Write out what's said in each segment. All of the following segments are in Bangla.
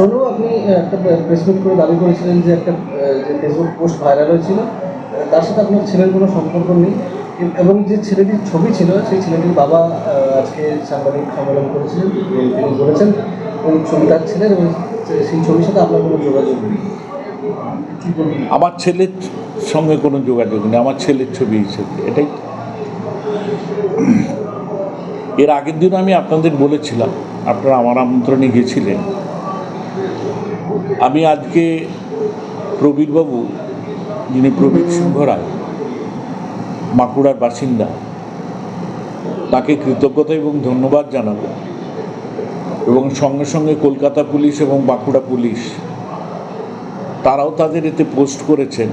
শোনো আপনি একটা মিট করে দাবি করেছিলেন যে একটা যে ফেসবুক পোস্ট ভাইরাল হয়েছিল তার সাথে আপনার ছেলের কোনো সম্পর্ক নেই। এবং যে ছেলেটির ছবি ছিল, সেই ছেলেটির বাবা আজকে সাংবাদিক সম্মেলন করেছিলেন এবং তিনি বলেছেন ওই ছবি তার ছেলের, এবং সেই ছবির সাথে আপনার কোনো যোগাযোগ নেই। আমার ছেলের সঙ্গে কোনো যোগাযোগ নেই, আমার ছেলের ছবি হিসেবে এটাই। এর আগের দিন আমি আপনাদের বলেছিলাম, আপনারা আমার আমন্ত্রণে গেছিলেন। আমি আজকে প্রবীরবাবু, যিনি প্রবীর সিংহ রায়, বাঁকুড়ার বাসিন্দা, তাকে কৃতজ্ঞতা এবং ধন্যবাদ জানাব। এবং সঙ্গে সঙ্গে কলকাতা পুলিশ এবং বাঁকুড়া পুলিশ, তারাও তাদের এতে পোস্ট করেছেন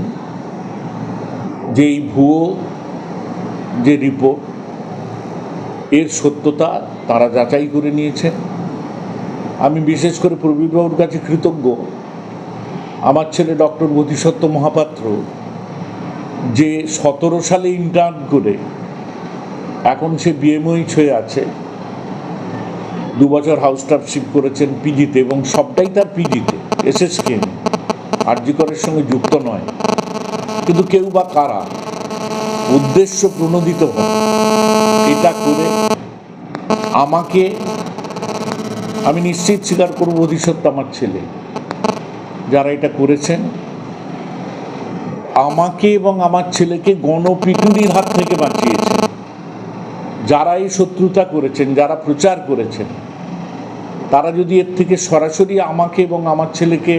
যে এই ভুয়ো যে রিপোর্ট, এর সত্যতা তারা যাচাই করে নিয়েছেন। আমি বিশেষ করে প্রবীরবাবুর কাছে কৃতজ্ঞ। আমার ছেলে ডক্টর বোধিসত্ত্ব মহাপাত্র, যে সতেরো সালে ইন্টার্ন করে, এখন সে বিএমওইচ হয়ে আছে। দু বছর হাউস স্টাফশিপ করেছেন পিজিতে এবং সবটাই তার পিজিতে এসএসকে আর্যিকরের সঙ্গে যুক্ত নয়। কিন্তু কেউ বা কারা উদ্দেশ্য প্রণোদিত হয়, এটা করে আমাকে আমি নিশ্চিত স্বীকার করব অধিসত্ব আমার ছেলে। যারা এটা করেছেন, আমাকে এবং আমার ছেলেকে গণপিটুনির হাত থেকে বাঁচিয়েছেন যারা এই শত্রুতা করেছেন, যারা প্রচার করেছেন, তারা যদি এর থেকে সরাসরি আমাকে এবং আমার ছেলেকে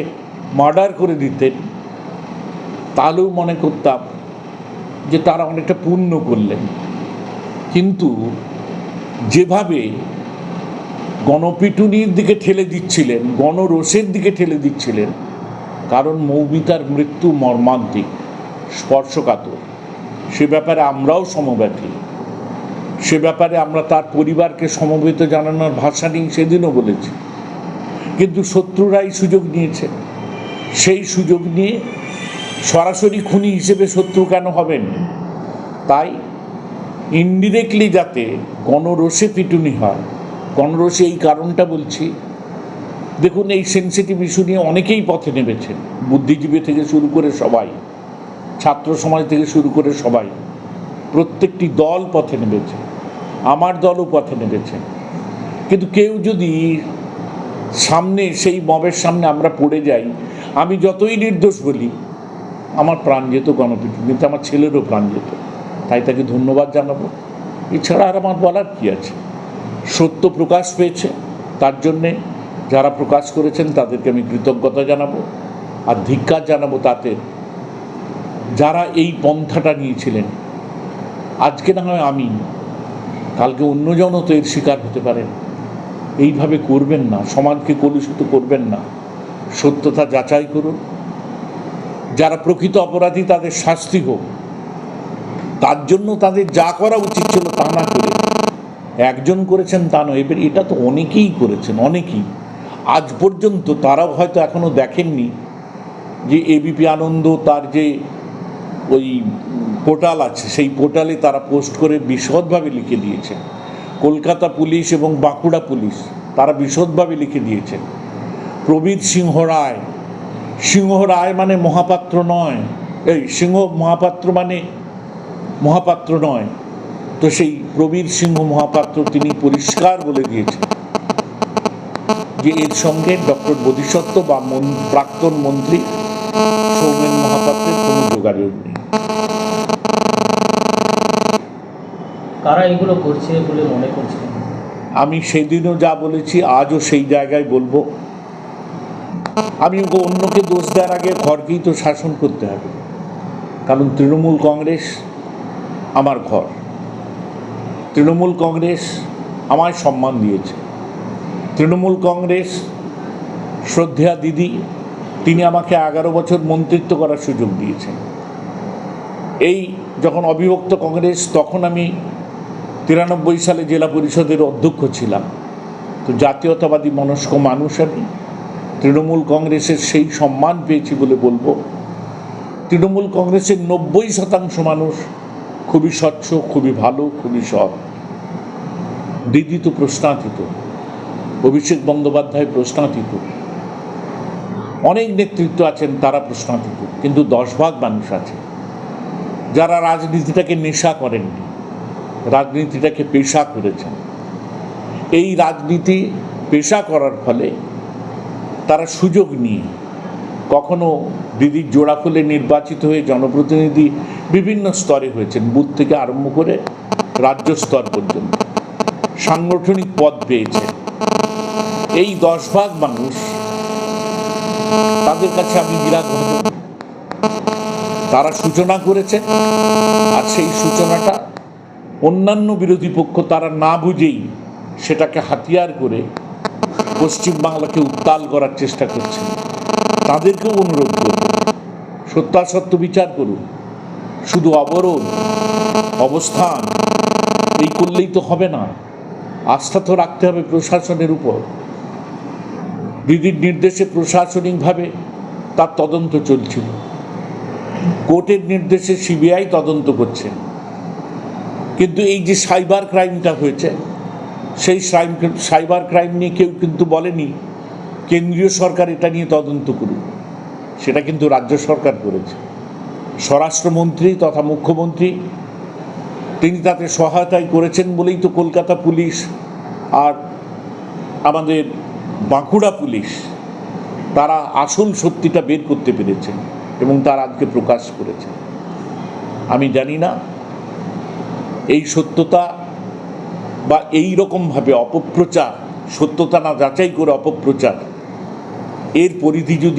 মার্ডার করে দিতেন, তাহলেও মনে করতাম যে তারা অনেকটা পূর্ণ করলেন। কিন্তু যেভাবে গণপিটুনির দিকে ঠেলে দিচ্ছিলেন, গণরোষের দিকে ঠেলে দিচ্ছিলেন, কারণ মৌমিতার মৃত্যু মর্মান্তিক, স্পর্শকাতর। সে ব্যাপারে আমরাও সমব্যথী সে ব্যাপারে আমরা তার পরিবারকে সমবেত জানানোর ভাষা নেই সেদিনও বলেছি। কিন্তু শত্রুরাই সুযোগ নিয়েছে। সেই সুযোগ নিয়ে সরাসরি খুনি হিসেবে শত্রু কেন হবেন? তাই ইনডিরেক্টলি যাতে গণরোষে পিটুনি হয় গণরোষে এই কারণটা বলছি। দেখুন, এই সেন্সিটিভ ইস্যু নিয়ে অনেকেই পথে নেমেছেন। বুদ্ধিজীবী থেকে শুরু করে সবাই, ছাত্র সমাজ থেকে শুরু করে সবাই, প্রত্যেকটি দল পথে নেমেছে, আমার দলও পথে নেমেছে। কিন্তু কেউ যদি সামনে, সেই মবের সামনে আমরা পড়ে যাই, আমি যতই নির্দোষ বলি, আমার প্রাণ যেত গণপিটুনিতে আমার ছেলেরও প্রাণ যেত। তাই তাকে ধন্যবাদ জানাব। এছাড়া আর আমার বলার কী আছে? সত্য প্রকাশ পেয়েছে। তার জন্যে যারা প্রকাশ করেছেন তাদেরকে আমি কৃতজ্ঞতা জানাব আর ধিক্কার জানাব তাতে। যারা এই পন্থাটা নিয়েছিলেন, আজকে না হয় আমি, কালকে অন্যজনও তো এর শিকার হতে পারেন। এইভাবে করবেন না, সমাজকে কলুষিত করবেন না। সত্যতা যাচাই করুন। যারা প্রকৃত অপরাধী তাদের শাস্তি হোক। তার জন্য তাদের যা করা উচিত ছিল তা না করে একজন করেছেন তা নয়। এবার এটা তো অনেকেই করেছেন, অনেকেই। আজ পর্যন্ত তারাও হয়তো এখনও দেখেননি যে এবিপি আনন্দ তার যে ওই পোর্টাল আছে, সেই পোর্টালে তারা পোস্ট করে বিশদভাবে লিখে দিয়েছেন। কলকাতা পুলিশ এবং বাঁকুড়া পুলিশ তারা বিশদভাবে লিখে দিয়েছেন। প্রবীর সিংহ রায় সিংহ রায় মানে মহাপাত্র নয়, এই সিংহ মহাপাত্র মানে মহাপাত্র নয়। তো সেই প্রবীর সিংহ মহাপাত্র তিনি পরিষ্কার বলে দিয়েছেন যে এর সঙ্গে ডক্টর বোধিসত্ত্ব বা প্রাক্তন মন্ত্রী সৌমেন মহাপাত্রের কোনো যোগাযোগ নেই। কারা এগুলো করছে বলে মনে করছেন? আমি সেদিনও যা বলেছি আজও সেই জায়গায় বলব। আমি ওকে অন্যকে দোষ দেওয়ার আগে ঘরকেই তো শাসন করতে হবে। কারণ তৃণমূল কংগ্রেস আমার ঘর। তৃণমূল কংগ্রেস আমায় সম্মান দিয়েছে। তৃণমূল কংগ্রেস, শ্রদ্ধেয়া দিদি, তিনি আমাকে এগারো বছর মন্ত্রিত্ব করার সুযোগ দিয়েছেন। এই যখন অবিভক্ত কংগ্রেস, তখন আমি তিরানব্বই সালে জেলা পরিষদের অধ্যক্ষ ছিলাম। তো জাতীয়তাবাদী মনস্ক মানুষ আমি। তৃণমূল কংগ্রেসের সেই সম্মান পেয়েছি বলে বলব। তৃণমূল কংগ্রেসের নব্বই শতাংশ মানুষ খুবই স্বচ্ছ, খুবই ভালো, খুবই সৎ। দিদি তো প্রশ্নাতীত অভিষেক বন্দ্যোপাধ্যায় প্রশ্নাতীত অনেক নেতৃত্ব আছেন, তারা প্রশ্নাতীত কিন্তু দশ ভাগ মানুষ আছে। যারা রাজনীতিটাকে নেশা করেননি, রাজনীতিটাকে পেশা করেছেন। এই রাজনীতি পেশা করার ফলে তারা সুযোগ নিয়ে কখনো দিদির জোড়া ফুলে নির্বাচিত হয়ে জনপ্রতিনিধি বিভিন্ন স্তরে হয়েছেন, বুথ থেকে আরম্ভ করে রাজ্য স্তর পর্যন্ত। সাংগঠনিক পদ পেয়েছে। এই দশ ভাগ মানুষ, তাদের কাছে আমি বিরাট তারা সূচনা করেছে আর সেই সূচনাটা অন্যান্য বিরোধী পক্ষ তারা না বুঝেই সেটাকে হাতিয়ার করে পশ্চিমবাংলাকে উত্তাল করার চেষ্টা করছে। তাদেরকেও অনুরোধ করব, সত্যাসত্য বিচার করুন। শুধু অবরোধ, অবস্থান, এই করলেই তো হবে না। আস্থা তো রাখতে হবে প্রশাসনের উপর। দিদির নির্দেশে প্রশাসনিকভাবে তার তদন্ত চলছিল। কোর্টের নির্দেশে সিবিআই তদন্ত করছে। কিন্তু এই যে সাইবার ক্রাইমটা হয়েছে, সেই সাইবার ক্রাইম নিয়ে কেউ কিন্তু বলেনি, কেন্দ্রীয় সরকার এটা নিয়ে তদন্ত করুক। সেটা কিন্তু রাজ্য সরকার করেছে। স্বরাষ্ট্রমন্ত্রী তথা মুখ্যমন্ত্রী তিনি তাতে সহায়তাই করেছেন বলেই তো কলকাতা পুলিশ আর আমাদের বাঁকুড়া পুলিশ, তারা আসল সত্যিটা বের করতে পেরেছেন এবং তার আজকে প্রকাশ করেছে। আমি জানি না এই সত্যতা বা এই রকমভাবে অপপ্রচার, সত্যতা না যাচাই করে অপপ্রচার, এর পরিধি যদি